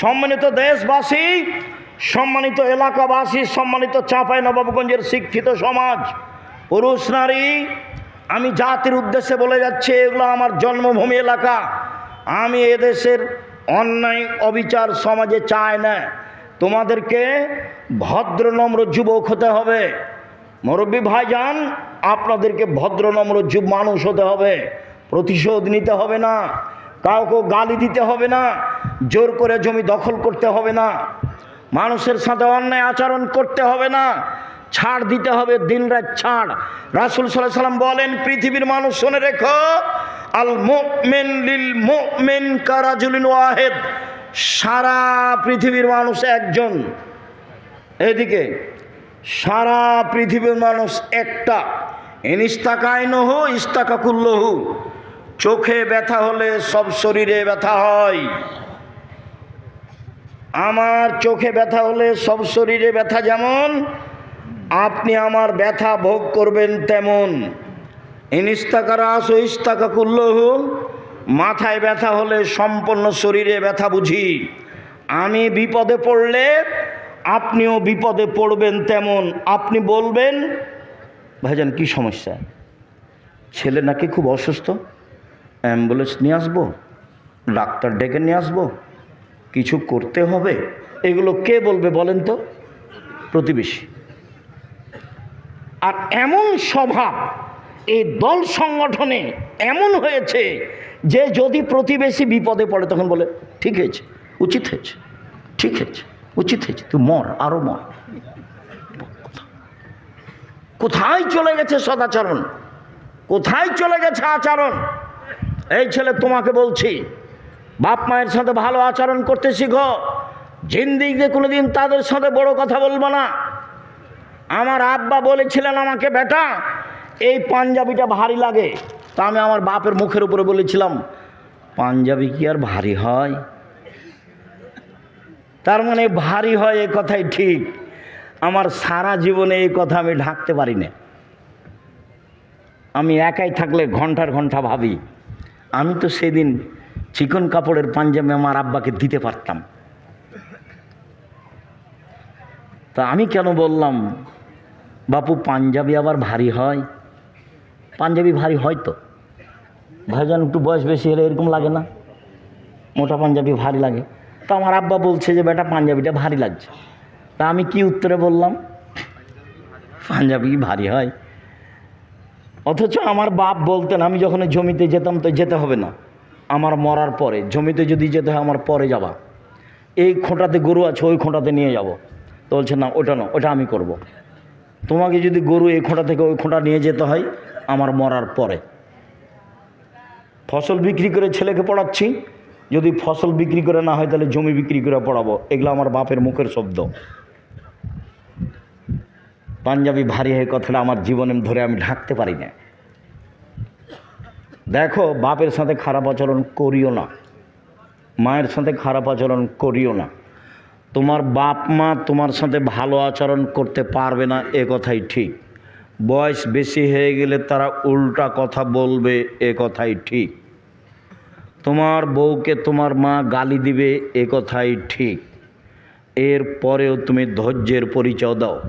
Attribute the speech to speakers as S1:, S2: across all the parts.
S1: সম্মানিত দেশবাসী, সম্মানিত এলাকাবাসী, সম্মানিত চাঁপাই নবাবগঞ্জের শিক্ষিত সমাজ, পুরুষ, নারী, আমি জাতির উদ্দেশ্যে বলে যাচ্ছি, এগুলো আমার জন্মভূমি এলাকা। আমি এদেশের অন্যায় অবিচার সমাজে চাই না। তোমাদেরকে ভদ্র, নম্র যুবক হতে হবে। মুরব্বী ভাইজান, আপনাদেরকে ভদ্র, নম্র যুব মানুষ হতে হবে। প্রতিশোধ নিতে হবে না। কাউকে গালি দিতে হবে না, জোর করে জমি দখল করতে হবে না, মানুষের সাথে অন্যায় আচরণ করতে হবে না, ছাড় দিতে হবে দিন রাত ছাড়। রাসুল সাল্লাহ সাল্লাম বলেন, পৃথিবীর মানুষ শুনে রেখো আল মোমেন লিল মোমেন কারাজুলিন ওয়াহেদ, সারা পৃথিবীর মানুষ একজন। এদিকে, সারা পৃথিবীর মানুষ একটা। ইনিস্তাকাইনহু ইস্তাকাকুল্লহু চোখে ব্যথা হলে সব শরীরে ব্যথা হয়। আমার চোখে ব্যথা হলে সব শরীরে ব্যথা যেমন, আপনি আমার ব্যথা ভোগ করবেন তেমন। ইনিস্তাকারাস ও ইস্তাকাকুল্লহু, মাথায় ব্যথা হলে সম্পূর্ণ শরীরে ব্যথা বুঝি। আমি বিপদে পড়লে আপনিও বিপদে পড়বেন তেমন। আপনি বলবেন, ভাইজান, কি সমস্যা? ছেলে নাকি খুব অসুস্থ? অ্যাম্বুলেন্স নিয়ে আসব, ডাক্তার ডেকে নিয়ে আসব, কিছু করতে হবে। এগুলো কে বলবে বলেন তো? প্রতিবেশী। আর এমন স্বভাব, এই দল সংগঠনে এমন হয়েছে যে যদি প্রতিবেশী বিপদে পড়ে তখন বলে, ঠিক হয়েছে, উচিত হয়েছে, ঠিক হয়েছে, উচিত হয়েছে, তুই মর আরও মর। কোথায় চলে গেছে সদাচরণ? কোথায় চলে গেছে আচরণ? এই ছেলে তোমাকে বলছি, বাপ মায়ের সাথে ভালো আচরণ করতে শিখো। জিন্দিগিতে কোনোদিন তাদের সাথে বড় কথা বলব না। আমার আব্বা বলেছিলেন আমাকে, বেটা, এই পাঞ্জাবিটা ভারী লাগে। তা আমি আমার বাপের মুখের উপরে বলেছিলাম, পাঞ্জাবি কি আর ভারী হয়? তার মানে ভারী হয় এ কথাই ঠিক। আমার সারা জীবনে এই কথা আমি ঢাকতে পারি না আমি একাই থাকলে ঘণ্টার ঘণ্টা ভাবি। আমি তো সেদিন চিকন কাপড়ের পাঞ্জাবি আমার আব্বাকে দিতে পারতাম। তা আমি কেন বললাম, বাপু, পাঞ্জাবি আবার ভারী হয়। পাঞ্জাবি ভারী হয় তো। ভাইজান, একটু বয়স বেশি হলে এরকম লাগে না? মোটা পাঞ্জাবি ভারী লাগে। তো আমার আব্বা বলছে যে, বেটা, পাঞ্জাবিটা ভারী লাগছে। তা আমি কি উত্তরে বললাম, পাঞ্জাবি ভারী হয়। অথচ আমার বাপ বলতেন, আমি যখন জমিতে যেতাম তো যেতে হবে না। আমার মরার পরে, জমিতে যদি যেতে হয় আমার পরে যাবা। এই খোঁটাতে গরু আছে, ওই খোঁটাতে নিয়ে যাব। তো বলছে, না, ওটা না, ওটা আমি করব। তোমাকে যদি গরু এই খোঁটা থেকে ওই খোঁটা নিয়ে যেতে হয় আমার মরার পরে। ফসল বিক্রি করে ছেলেকে পড়াচ্ছি। যদি ফসল বিক্রি করে না হয়, তাহলে জমি বিক্রি করে পড়াবো। এগুলো আমার বাপের মুখের শব্দ। পাঞ্জাবি ভারী হয়ে কথাটা আমার জীবনে ধরে আমি ঢাকতে পারি না। দেখো, বাপের সাথে খারাপ আচরণ করিও না। মায়ের সাথে খারাপ আচরণ করিও না। তোমার বাপ মা তোমার সাথে ভালো আচরণ করতে পারবে না, এ কথাই ঠিক। বয়স বেশি হয়ে গেলে তারা উল্টা কথা বলবে, এ কথাই ঠিক। তোমার বউকে তোমার মা গালি দিবে, এ কথাই ঠিক। এর পরেও তুমি ধৈর্যের পরিচয় দাও।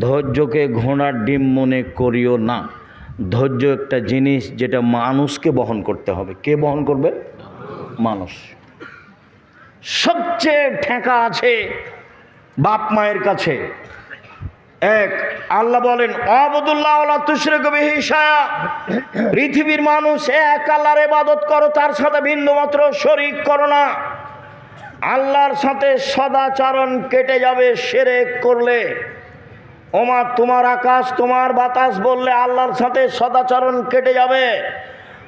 S1: ধৈর্যকে ঘোড়ার ডিম মনে করিও না। ধৈর্য একটা জিনিস যেটা মানুষকে বহন করতে হবে। কে বহন করবে? মানুষ। সবচেয়ে ঠেকা আছে বাপ মায়ের কাছে। এক, আল্লাহ বলেন, অবদুল্লাহ তুসরে কবি হিসায়া পৃথিবীর মানুষ এক আল্লাহর ইবাদত করো, তার সাথে বিন্দুমাত্র শরিক করো না। আল্লাহর সাথে সদাচরণ কেটে যাবে সেরেক করলে। ওমা, তোমার আকাশ, তোমার বাতাস বললে আল্লাহর সাথে সদাচরণ কেটে যাবে।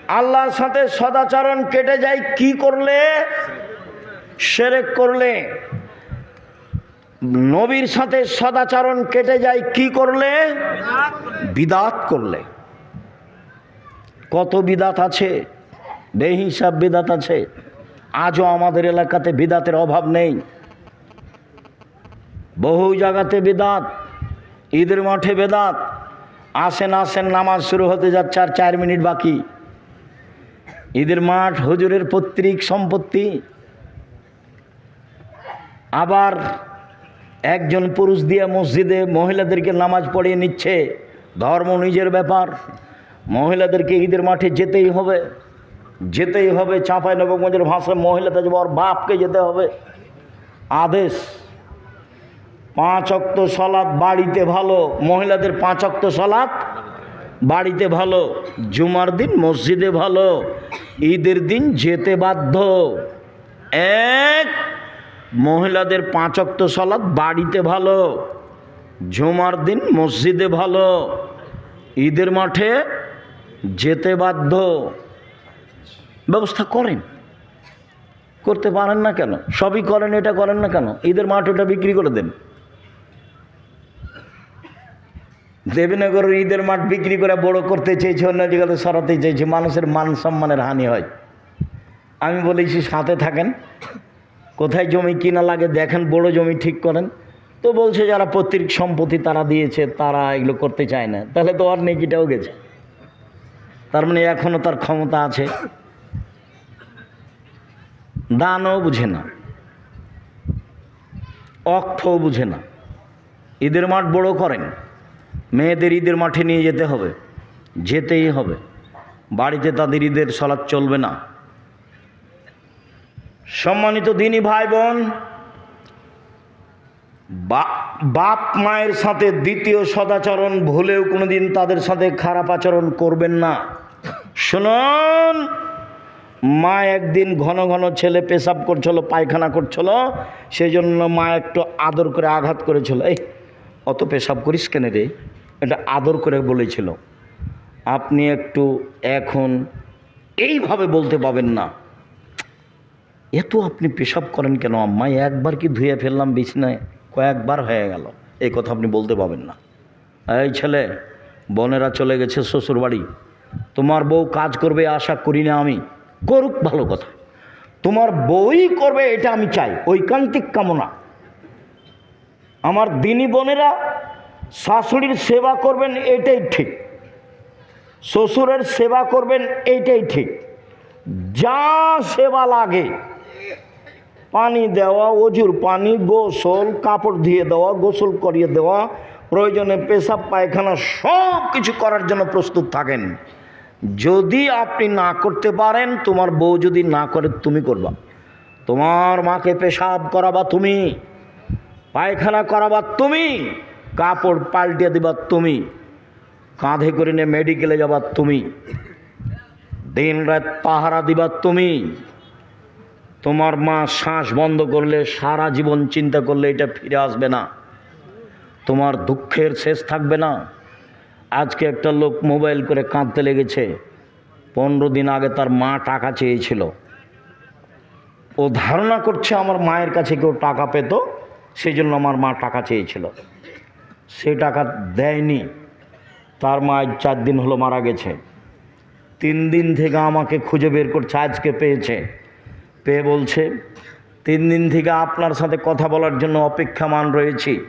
S1: আল্লাহর সাথে সদাচরণ কেটে যায় কি করলে? সেরেক করলে। নবীর সাথে সদাচরণ কেটে যায় কি করলে? বিদাত করলে। কত বিদাত আছে? বেহিসাব বিদাত আছে। আজও আমাদের এলাকাতে বিদাতের অভাব নেই। বহু জায়গাতে বিদাত। ঈদের মাঠে বেদাত। আসেন আসেন, নামাজ শুরু হতে যাচ্ছে আর চার মিনিট বাকি। ঈদের মাঠ হুজুরের পৈতৃক সম্পত্তি। আবার একজন পুরুষ দিয়ে মসজিদে মহিলাদেরকে নামাজ পড়িয়ে নিচ্ছে। ধর্ম নিজের ব্যাপার। মহিলাদেরকে ঈদের মাঠে যেতেই হবে। যেতেই হবে, চাঁপাই নবগঞ্জের ভাষায় মহিলাদের যাব বাপকে যেতে হবে। আদেশ। পাঁচ অক্ত সলাৎ বাড়িতে ভালো, মহিলাদের পাঁচ অক্ত সলাৎ বাড়িতে ভালো, জুমার দিন মসজিদে ভালো, ঈদের দিন যেতে বাধ্য। এক, মহিলাদের পাঁচ অক্ত সলাৎ বাড়িতে ভালো, জুমার দিন মসজিদে ভালো, ঈদের মাঠে যেতে বাধ্য। ব্যবস্থা করেন। করতে পারেন না কেন? সবই করেন, এটা করেন না কেন? ঈদের মাঠ ওটা বিক্রি করে দেন। দেবীনগরের ঈদের মাঠ বিক্রি করে বড় করতে চেয়েছে অন্য জায়গাতে সরাতে চেয়েছে। মানুষের মান সম্মানের হানি হয়। আমি বলেছি, সাথে থাকেন। কোথায় জমি কিনা লাগে দেখেন, বড় জমি ঠিক করেন। তো বলছে, যারা পৈতৃক সম্পত্তি তারা দিয়েছে, তারা এগুলো করতে চায় না। তাহলে তো আর নেকিটাও গেছে। তার মানে এখনও তার ক্ষমতা আছে। দানও বুঝে না। অক্ষও বুঝে না। ঈদের মাঠ বড় করেন। মেয়েদের ঈদের মাঠে নিয়ে যেতে হবে। যেতেই হবে। বাড়িতে তাদের ঈদের সলাৎ চলবে না। সম্মানিত দিনী ভাই বোন বাপ মায়ের সাথে দ্বিতীয় সদাচরণ ভুলেও কোনোদিন তাদের সাথে খারাপ আচরণ করবেন না। শুনুন, মা একদিন ঘন ঘন ছেলে পেশাব করছিল, পায়খানা করছিল সেই জন্য মা একটু আদর করে আঘাত করেছিল। এই, অত পেশাব করিস কেন রে? এটা আদর করে বলেছিল, আপনি একটু এখন এইভাবে বলতে পাবেন না। এত আপনি পেশাব করেন কেন? আম্মা একবার কি ধুয়ে ফেললাম বিছনায়? কয়েকবার হয়ে গেল, এই কথা আপনি বলতে পাবেন না। এই ছেলে, বোনেরা চলে গেছে শ্বশুর বাড়ি তোমার বউ কাজ করবে, আশা করি না আমি। করুক ভালো কথা। তোমার বউই করবে, এটা আমি চাই। ঐকান্তিক কামনা। আমার দিনী বোনেরা শাশুড়ির সেবা করবেন, এটাই ঠিক। শ্বশুরের সেবা করবেন এইটাই ঠিক। যা সেবা লাগে, পানি দেওয়া, অজুর পানি, গোসল, কাপড় ধুয়ে দেওয়া, গোসল করিয়ে দেওয়া, প্রয়োজনে পেশাব, পায়খানা, সব কিছু করার জন্য প্রস্তুত থাকেন। যদি আপনি না করতে পারেন, তোমার বউ যদি না করে, তুমি করবা। তোমার মাকে পেশাব করাবা তুমি, পায়খানা করাবা তুমি। কাপড় পাল্টে দিবা তুমি। কাঁধে করে নিয়ে মেডিকেলে যাবার তুমি। দিন রাত পাহারা দিবার তুমি। তোমার মা শ্বাস বন্ধ করলে, সারা জীবন চিন্তা করলে এটা ফিরে আসবে না। তোমার দুঃখের শেষ থাকবে না। আজকে একটা লোক মোবাইল করে কাঁদতে লেগেছে। পনেরো দিন আগে তার মা টাকা চেয়েছিল। ও ধারণা করছে আমার মায়ের কাছে কেউ টাকা পেত, সেই জন্য আমার মা টাকা চেয়েছিল। সে টাকা দেয়নি। তার মা চার দিন হলো মারা গেছে। তিন দিন থেকে আমাকে খুঁজে বের করছে, আজকে পেয়েছে। পেয়ে বলছে, তিন দিন থেকে আপনার সাথে কথা বলার জন্য অপেক্ষামান রয়েছি।